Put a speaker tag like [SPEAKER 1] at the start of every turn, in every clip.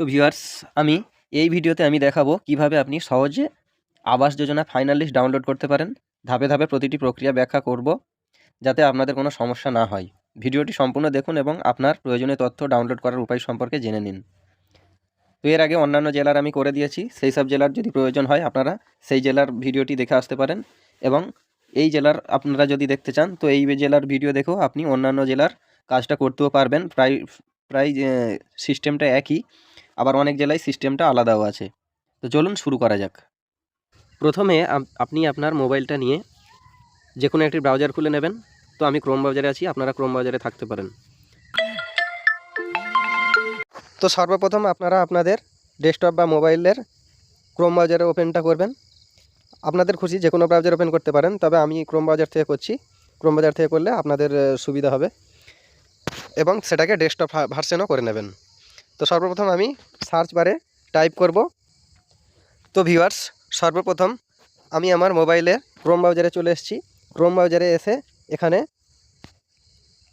[SPEAKER 1] তো ভিউয়ার্স আমি এই ভিডিওতে আমি দেখাবো কীভাবে আপনি সহজে Awas Yojana final list download করতে পারেন। ধাপে ধাপে প্রতিটি প্রক্রিয়া ব্যাখ্যা করব যাতে আপনাদের কোনো সমস্যা না হয়। ভিডিওটি সম্পূর্ণ দেখুন এবং আপনার প্রয়োজনীয় তথ্য ডাউনলোড করার উপায় সম্পর্কে জেনে নিন। তো এর আগে অন্যান্য জেলার আমি করে দিয়েছি। সেই সব জেলার যদি প্রয়োজন হয় আপনারা সেই জেলার ভিডিওটি দেখে আসতে পারেন এবং এই জেলার আপনারা যদি দেখতে চান, তো এই জেলার ভিডিও দেখেও আপনি অন্যান্য জেলার কাজটা করতেও পারবেন। প্রায় প্রায় সিস্টেমটা একই। আবার অনেক জেলায় সিস্টেমটা আলাদাও আছে। তো চলুন শুরু করা যাক। প্রথমে আপনি আপনার মোবাইলটা নিয়ে যে কোনো একটি ব্রাউজার খুলে নেবেন। তো আমি ক্রোম ব্রাউজারে আছি, আপনারা ক্রোম ব্রাউজারে থাকতে পারেন। তো সর্বপ্রথম আপনারা আপনাদের ডেস্কটপ বা মোবাইলের ক্রোম ব্রাউজারে ওপেনটা করবেন। আপনাদের খুশি যে কোনো ব্রাউজার ওপেন করতে পারেন, তবে আমি ক্রোম ব্রাউজার থেকে করছি। ক্রোম ব্রাউজার থেকে করলে আপনাদের সুবিধা হবে। এবং সেটাকে ডেস্কটপ ভার্সনও করে নেবেন। তো সর্বপ্রথম আমি সার্চ বারে টাইপ করব। তো ভিউয়ার্স সর্বপ্রথম আমি আমার মোবাইলে ক্রোম ব্রাউজারে চলে এসেছি। ক্রোম ব্রাউজারে এসে এখানে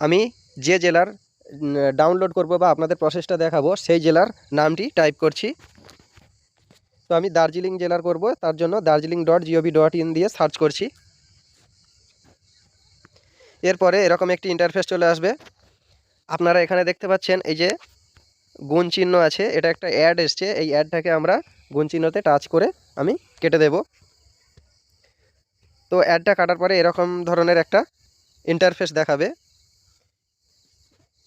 [SPEAKER 1] আমি যে জেলার ডাউনলোড করব বা আপনাদের প্রসেসটা দেখাবো, সেই জেলার নামটি টাইপ করছি। তো আমি দার্জিলিং জেলার করব, তার জন্য Darjeeling dot GOV dot in দিয়ে সার্চ করছি। এরপরে এরকম একটি ইন্টারফেস চলে আসবে। আপনারা এখানে দেখতে পাচ্ছেন, এই যে গুণ চিহ্ন আছে। এটা একটা অ্যাড এসছে। এই অ্যাডটাকে আমরা গুণ চিহ্নতে টাচ করে আমি কেটে দেব। তো অ্যাডটা কাটার পরে এরকম ধরনের একটা ইন্টারফেস দেখাবে।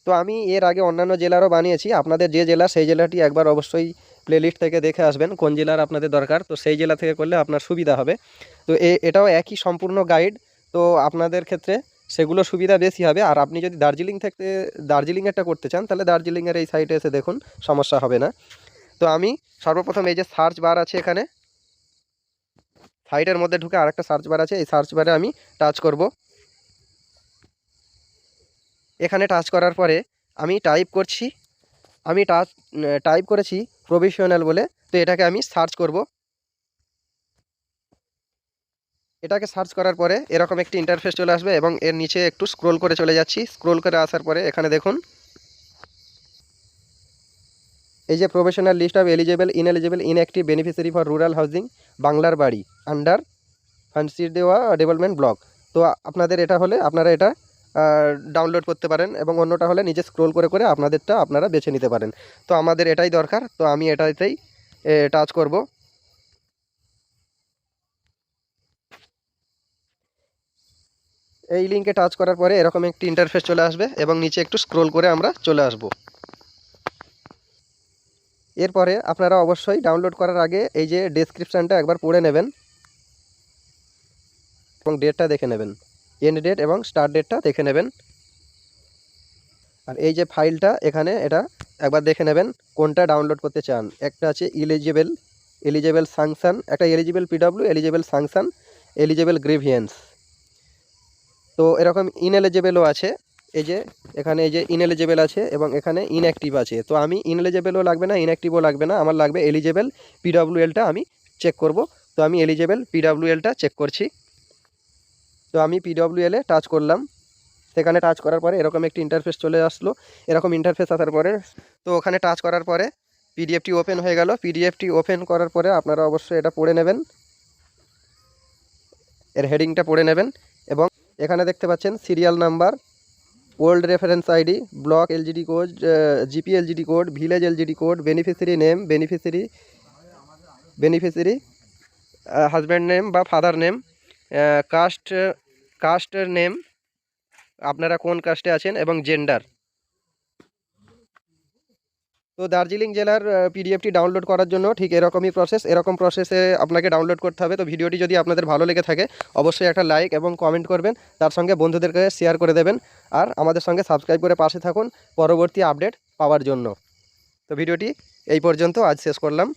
[SPEAKER 1] তো আমি এর আগে অন্যান্য জেলারও বানিয়েছি। আপনাদের যে জেলা, সেই জেলাটি একবার অবশ্যই প্লেলিস্ট থেকে দেখে আসবেন, কোন জেলার আপনাদের দরকার। তো সেই জেলা থেকে করলে আপনার সুবিধা হবে। তো এটাও একই সম্পূর্ণ গাইড তো আপনাদের ক্ষেত্রে সেগুলো সুবিধা বেশি হবে। আর আপনি যদি দার্জিলিং থেকে দার্জিলিংয়েরটা করতে চান, তাহলে দার্জিলিংয়ের এই সাইটে এসে দেখুন, সমস্যা হবে না। তো আমি সর্বপ্রথম এই যে সার্চ বার আছে এখানে সাইটের মধ্যে ঢুকে আরেকটা সার্চ বার আছে, এই সার্চ বারে আমি টাচ করব। এখানে টাচ করার পরে আমি টাইপ করছি, আমি টাচ টাইপ করেছি প্রফেশনাল বলে, তো এটাকে আমি সার্চ করব। এটাকে সার্চ করার পরে এরকম একটি ইন্টারফেস চলে আসবে এবং এর নিচে একটু স্ক্রোল করে চলে যাচ্ছি। স্ক্রোল করে আসার পরে এখানে দেখুন, এই যে professional list of eligible ineligible inactive beneficiary for rural housing বাংলার বাড়ি আন্ডার ফান্সির দেওয়া ডেভেলপমেন্ট ব্লক তো আপনাদের এটা হলে আপনারা এটা ডাউনলোড করতে পারেন এবং অন্যটা হলে নিজে স্ক্রোল করে করে আপনাদেরটা আপনারা বেছে নিতে পারেন। তো আমাদের এটাই দরকার, তো আমি এটাতেই টাচ করব। এই লিঙ্কে টাচ করার পরে এরকম একটি ইন্টারফেস চলে আসবে এবং নিচে একটু স্ক্রোল করে আমরা চলে আসব। এরপরে আপনারা অবশ্যই ডাউনলোড করার আগে এই যে ডেসক্রিপশানটা একবার পড়ে নেবেন এবং ডেটটা দেখে নেবেন। এন্ড ডেট এবং স্টার্ট ডেটটা দেখে নেবেন। আর এই যে ফাইলটা এখানে এটা একবার দেখে নেবেন কোনটা ডাউনলোড করতে চান। একটা আছে ইলিজিবল এলিজেবল সাংশন একটা eligible PW eligible sanction eligible grievance তো এরকম ইনএলিজেবলও আছে। এই যে, এখানে এই যে ইনএলিজেবল আছে এবং এখানে ইনঅ্যাক্টিভ আছে। তো আমি ইনএলিজেবলও লাগবে না ইনঅ্যাক্টিভও লাগবে না, আমার লাগবে এলিজেবল পিডব্লিউএলটা আমি চেক করব। তো আমি এলিজেবল পিডব্লিউএলটা চেক করছি। তো আমি পিডব্লিউএলে টাচ করলাম। সেখানে টাচ করার পরে এরকম একটি ইন্টারফেস চলে আসলো। এরকম ইন্টারফেস আসার পরে, তো ওখানে টাচ করার পরে পিডিএফটি ওপেন হয়ে গেল। পিডিএফটি ওপেন করার পরে আপনারা অবশ্যই এটা পড়ে নেবেন। এর হেডিংটা পড়ে নেবেন। এখানে দেখতে পাচ্ছেন serial number old reference ID block LGD code GP LGD code village LGD code beneficiary name beneficiary beneficiary husband name বা ফাদার নেম কাস্ট কাস্টের নেম আপনারা কোন কাস্টে আছেন এবং জেন্ডার তো দার্জিলিং জেলার পিডিএফটি ডাউনলোড করার জন্য ঠিক এরকমই প্রসেস এরকম প্রসেসে আপনাকে ডাউনলোড করতে হবে। তো ভিডিওটি যদি আপনাদের ভালো লেগে থাকে, অবশ্যই একটা লাইক এবং কমেন্ট করবেন। তার সঙ্গে বন্ধুদেরকে শেয়ার করে দেবেন। আর আমাদের সঙ্গে সাবস্ক্রাইব করে পাশে থাকুন। পরবর্তী আপডেট পাওয়ার জন্য। তো ভিডিওটি এই পর্যন্ত, আজ শেষ করলাম।